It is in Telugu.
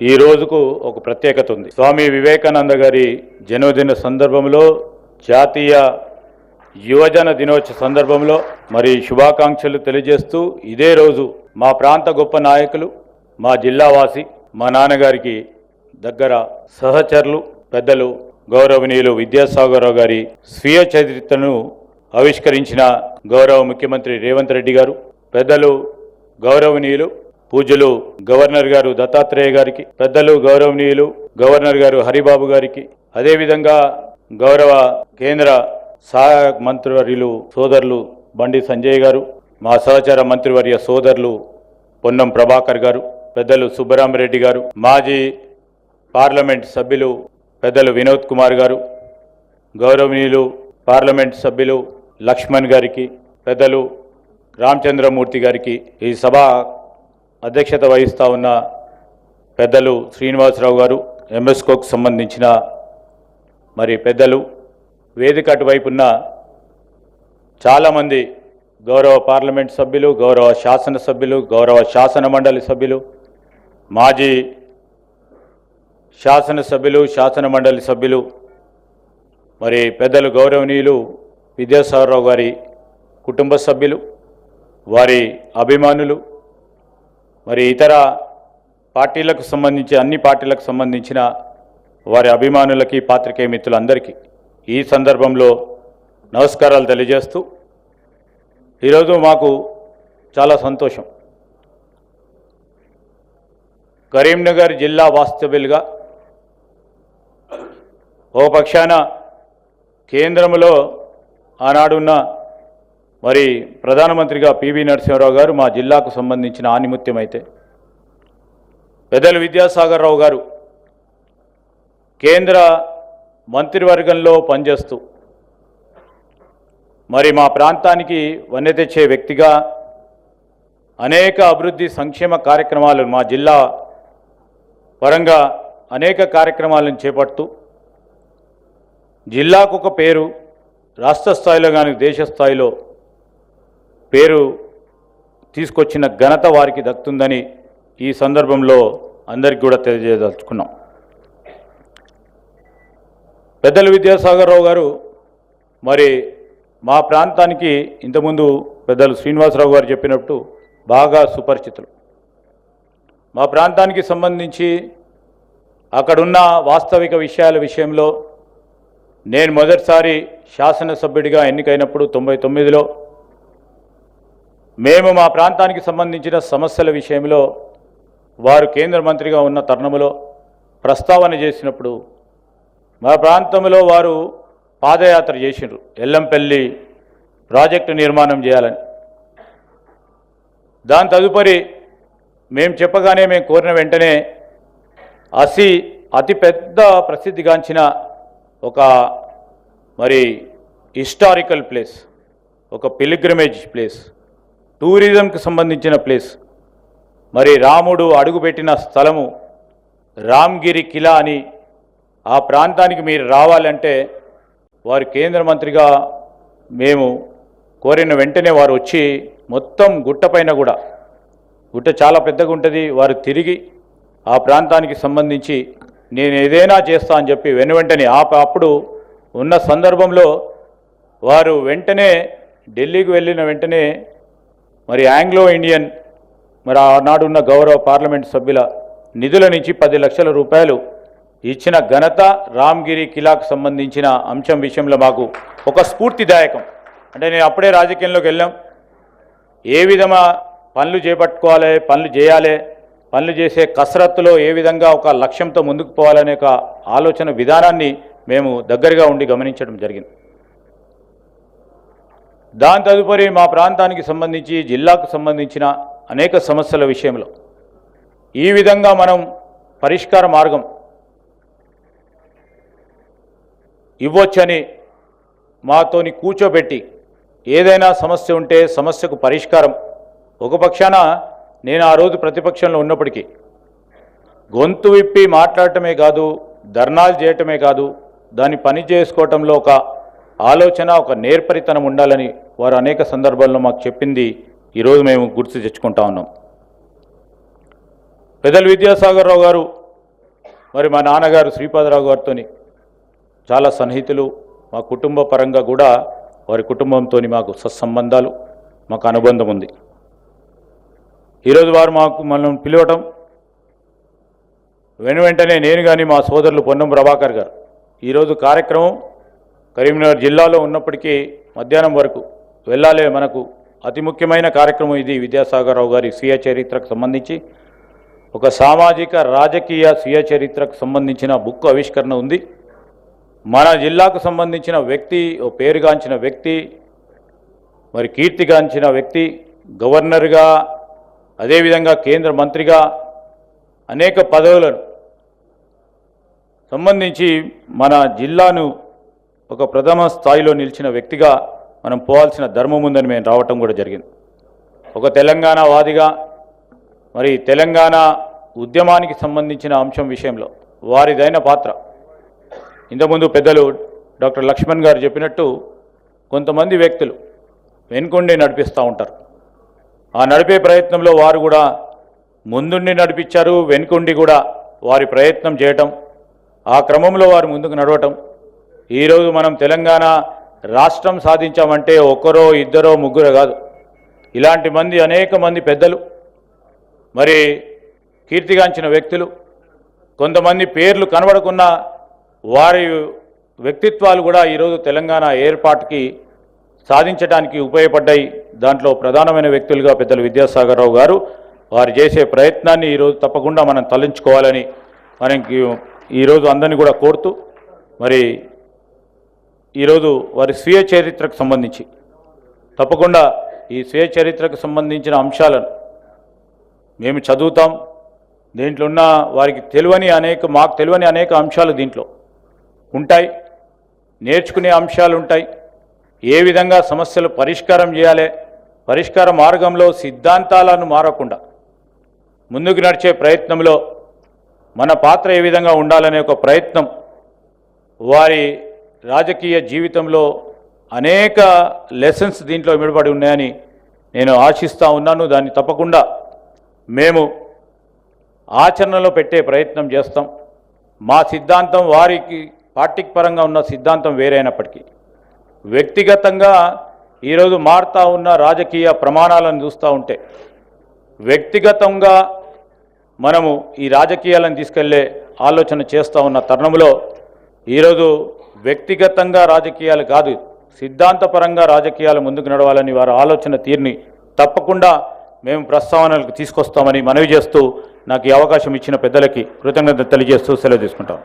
ఈ రోజుకు ఒక ప్రత్యేకత ఉంది. స్వామి వివేకానంద గారి జన్మదిన సందర్భంలో జాతీయ యువజన దినోత్సవ సందర్భంలో మరి శుభాకాంక్షలు తెలియజేస్తూ ఇదే రోజు మా ప్రాంత గొప్ప నాయకులు మా జిల్లావాసి మా నాన్నగారికి దగ్గర సహచరులు పెద్దలు గౌరవనీయులు విద్యాసాగరరావు గారి స్వీయ చరిత్రను ఆవిష్కరించిన గౌరవ ముఖ్యమంత్రి రేవంత్ రెడ్డి గారు పెద్దలు గౌరవనీయులు పూజలు గవర్నర్ గారు దత్తాత్రేయ గారికి పెద్దలు గౌరవనీయులు గవర్నర్ గారు హరిబాబు గారికి అదేవిధంగా గౌరవ కేంద్ర సహాయ మంత్రివర్యులు సోదరులు బండి సంజయ్ గారు మా సహచర మంత్రివర్య సోదరులు పొన్నం ప్రభాకర్ గారు పెద్దలు సుబ్బరామరెడ్డి గారు మాజీ పార్లమెంట్ సభ్యులు పెద్దలు వినోద్ కుమార్ గారు గౌరవనీయులు పార్లమెంట్ సభ్యులు లక్ష్మణ్ గారికి పెద్దలు రామచంద్రమూర్తి గారికి ఈ సభ అధ్యక్షత వహిస్తూ ఉన్న పెద్దలు శ్రీనివాసరావు గారు ఎంఎస్కోకు సంబంధించిన మరి పెద్దలు వేదిక అటువైపున్న చాలామంది గౌరవ పార్లమెంట్ సభ్యులు గౌరవ శాసనసభ్యులు గౌరవ శాసన మండలి సభ్యులు మాజీ శాసనసభ్యులు శాసన మండలి సభ్యులు మరి పెద్దలు గౌరవనీయులు విద్యాసాగరరావు గారి కుటుంబ సభ్యులు వారి అభిమానులు మరి ఇతర పార్టీలకు సంబంధించి అన్ని పార్టీలకు సంబంధించిన వారి అభిమానులకి పాత్రికేయ మిత్రులందరికీ ఈ సందర్భంలో నమస్కారాలు తెలియజేస్తూ ఈరోజు మాకు చాలా సంతోషం. కరీంనగర్ జిల్లా వాస్తవ్యులుగా ఓ పక్షాన కేంద్రంలో ఆనాడున్న మరి ప్రధానమంత్రిగా పివి నరసింహారావు గారు మా జిల్లాకు సంబంధించిన ఆనిముత్యం అయితే పెద్దలు విద్యాసాగర్ రావు గారు కేంద్ర మంత్రివర్గంలో పనిచేస్తూ మరి మా ప్రాంతానికి వన్నె తెచ్చే వ్యక్తిగా అనేక అభివృద్ధి సంక్షేమ కార్యక్రమాలు మా జిల్లా పరంగా అనేక కార్యక్రమాలను చేపడుతూ జిల్లాకు ఒక పేరు రాష్ట్ర స్థాయిలో కానీ దేశ స్థాయిలో పేరు తీసుకొచ్చిన ఘనత వారికి దక్కుతుందని ఈ సందర్భంలో అందరికీ కూడా తెలియజేయదలుచుకున్నాం. పెద్దలు విద్యాసాగరరావు గారు మరి మా ప్రాంతానికి ఇంతకుముందు పెద్దలు శ్రీనివాసరావు గారు చెప్పినట్టు బాగా సుపరిచితులు. మా ప్రాంతానికి సంబంధించి అక్కడున్న వాస్తవిక విషయాల విషయంలో నేను మొదటిసారి శాసనసభ్యుడిగా ఎన్నికైనప్పుడు తొంభై తొమ్మిదిలో మేము మా ప్రాంతానికి సంబంధించిన సమస్యల విషయంలో వారు కేంద్ర మంత్రిగా ఉన్న తరుణంలో ప్రస్తావన చేసినప్పుడు మా ప్రాంతంలో వారు పాదయాత్ర చేసిండ్రు ఎల్లంపల్లి ప్రాజెక్టు నిర్మాణం చేయాలని. దాని తదుపరి మేము చెప్పగానే మేము కోరిన వెంటనే అసి అతిపెద్ద ప్రసిద్ధిగాంచిన ఒక మరి హిస్టారికల్ ప్లేస్ ఒక పిలిగ్రమేజ్ ప్లేస్ టూరిజంకి సంబంధించిన ప్లేస్. మరి రాముడు అడుగుపెట్టిన స్థలము రామ్గిరి కిలా అని ఆ ప్రాంతానికి మీరు రావాలంటే వారు కేంద్ర మంత్రిగా మేము కోరిన వెంటనే వారు వచ్చి మొత్తం గుట్టపైన కూడా గుట్ట చాలా పెద్దగా ఉంటుంది వారు తిరిగి ఆ ప్రాంతానికి సంబంధించి నేను ఏదైనా చేస్తా అని చెప్పి వెను వెంటనే ఆ అప్పుడు ఉన్న సందర్భంలో వారు వెంటనే ఢిల్లీకి వెళ్ళిన వెంటనే మరి ఆంగ్లో ఇండియన్ మరి ఆనాడు ఉన్న గౌరవ పార్లమెంట్ సభ్యుల నిధుల నుంచి పది లక్షల రూపాయలు ఇచ్చిన ఘనత రామ్గిరి కిలాకు సంబంధించిన అంశం విషయంలో మాకు ఒక స్ఫూర్తిదాయకం. అంటే నేను అప్పుడే రాజకీయంలోకి వెళ్ళాం. ఏ విధమా పనులు చేపట్టుకోవాలి పనులు చేయాలి పనులు చేసే కసరత్తులో ఏ విధంగా ఒక లక్ష్యంతో ముందుకు పోవాలనే ఒక ఆలోచన విధానాన్ని మేము దగ్గరగా ఉండి గమనించడం జరిగింది. దాని తదుపరి మా ప్రాంతానికి సంబంధించి జిల్లాకు సంబంధించిన అనేక సమస్యల విషయంలో ఈ విధంగా మనం పరిష్కార మార్గం ఇవ్వొచ్చని మాతోని కూర్చోబెట్టి ఏదైనా సమస్య ఉంటే సమస్యకు పరిష్కారం ఒక పక్షాన నేను ఆ రోజు ప్రతిపక్షంలో ఉన్నప్పటికీ గొంతు విప్పి మాట్లాడటమే కాదు ధర్నాలు చేయటమే కాదు దాన్ని పని చేసుకోవటంలో ఒక ఆలోచన ఒక నేర్పరితనం ఉండాలని వారు అనేక సందర్భాల్లో మాకు చెప్పింది. ఈరోజు మేము గుర్తు తెచ్చుకుంటా ఉన్నాం. పెద్దలు విద్యాసాగర్ రావు గారు మరి మా నాన్నగారు శ్రీపాదరావు గారితో చాలా సన్నిహితులు. మా కుటుంబ పరంగా కూడా వారి కుటుంబంతో మాకు సత్సంబంధాలు మాకు అనుబంధం ఉంది. ఈరోజు వారు మాకు మనం పిలవటం వెను వెంటనే నేను కానీ మా సోదరులు పొన్నం ప్రభాకర్ గారు. ఈరోజు కార్యక్రమం కరీంనగర్ జిల్లాలో ఉన్నప్పటికీ మధ్యాహ్నం వరకు వెళ్ళాలే మనకు అతి ముఖ్యమైన కార్యక్రమం ఇది విద్యాసాగరరావు గారి స్వీయ చరిత్రకు సంబంధించి. ఒక సామాజిక రాజకీయ స్వీయ చరిత్రకు సంబంధించిన బుక్ ఆవిష్కరణ ఉంది. మన జిల్లాకు సంబంధించిన వ్యక్తి ఓ పేరుగాంచిన వ్యక్తి మరి కీర్తిగాంచిన వ్యక్తి గవర్నర్గా అదేవిధంగా కేంద్ర మంత్రిగా అనేక పదవులను సంబంధించి మన జిల్లాను ఒక ప్రథమ స్థాయిలో నిలిచిన వ్యక్తిగా మనం పోవాల్సిన ధర్మం ఉందని మేము రావటం కూడా జరిగింది. ఒక తెలంగాణ వాదిగా మరి తెలంగాణ ఉద్యమానికి సంబంధించిన అంశం విషయంలో వారిదైన పాత్ర. ఇంతకుముందు పెద్దలు డాక్టర్ లక్ష్మణ్ గారు చెప్పినట్టు కొంతమంది వ్యక్తులు వెనుకొండి నడిపిస్తూ ఉంటారు. ఆ నడిపే ప్రయత్నంలో వారు కూడా ముందుండి నడిపించారు వెనుకొండి కూడా వారి ప్రయత్నం చేయటం ఆ క్రమంలో వారు ముందుకు నడవటం ఈరోజు మనం తెలంగాణ రాష్ట్రం సాధించామంటే ఒక్కరో ఇద్దరో ముగ్గురో కాదు. ఇలాంటి మంది అనేక మంది పెద్దలు మరి కీర్తిగాంచిన వ్యక్తులు కొంతమంది పేర్లు కనబడుకున్న వారి వ్యక్తిత్వాలు కూడా ఈరోజు తెలంగాణ ఏర్పాటుకి సాధించడానికి ఉపయోగపడ్డాయి. దాంట్లో ప్రధానమైన వ్యక్తులుగా పెద్దలు విద్యాసాగరరావు గారు వారు చేసే ప్రయత్నాన్ని ఈరోజు తప్పకుండా మనం తలంచుకోవాలని మనకి ఈరోజు అందరినీ కూడా కోరుతూ మరి ఈరోజు వారి స్వీయ చరిత్రకు సంబంధించి తప్పకుండా ఈ స్వీయ చరిత్రకు సంబంధించిన అంశాలను మేము చదువుతాం. దీంట్లో ఉన్న వారికి తెలియని అనేక మాకు తెలియని అనేక అంశాలు దీంట్లో ఉంటాయి. నేర్చుకునే అంశాలు ఉంటాయి. ఏ విధంగా సమస్యలు పరిష్కారం చేయాలి పరిష్కార మార్గంలో సిద్ధాంతాలను మారకుండా ముందుకు నడిచే ప్రయత్నంలో మన పాత్ర ఏ విధంగా ఉండాలనే ఒక ప్రయత్నం వారి రాజకీయ జీవితంలో అనేక లెసన్స్ దీంట్లో ఇమిడబడి ఉన్నాయని నేను ఆశిస్తూ ఉన్నాను. దాన్ని తప్పకుండా మేము ఆచరణలో పెట్టే ప్రయత్నం చేస్తాం. మా సిద్ధాంతం వారికి పార్టీకి పరంగా ఉన్న సిద్ధాంతం వేరైనప్పటికీ. వ్యక్తిగతంగా ఈరోజు మారుతూ ఉన్న రాజకీయ ప్రమాణాలను చూస్తూ ఉంటే వ్యక్తిగతంగా మనము ఈ రాజకీయాలను తీసుకెళ్ళే ఆలోచన చేస్తూ ఉన్న తరుణంలో ఈరోజు వ్యక్తిగతంగా రాజకీయాలు కాదు సిద్ధాంతపరంగా రాజకీయాలు ముందుకు నడవాలని వారి ఆలోచన తీరుని తప్పకుండా మేము ప్రస్తావనలకు తీసుకొస్తామని మనవి చేస్తూ నాకు ఈ అవకాశం ఇచ్చిన పెద్దలకి కృతజ్ఞత తెలియజేస్తూ సెలవు తీసుకుంటాం.